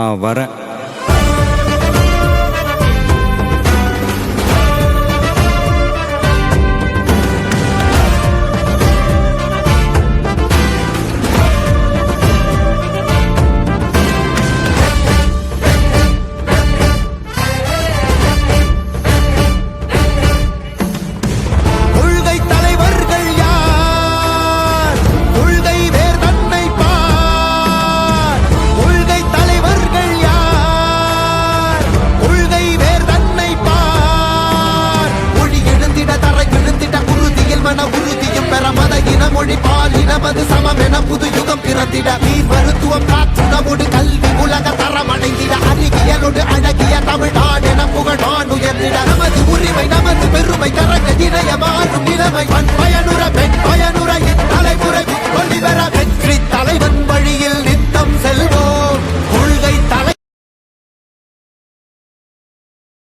நான் வரேன் மொழி பால் இனமது சமம் என புது யுகம் பிறந்திட. நீர் மருத்துவம் காற்றுணவோடு கல்வி உலக தரமடைந்திட. அறிவியலோடு அழகிய தமிழ்நாடு என புகழ் நான் உயர்ந்திட. நமது உரிமை நமது பெருமை கரக இணைய மாறும் நிலைமை. பயனுற பெண்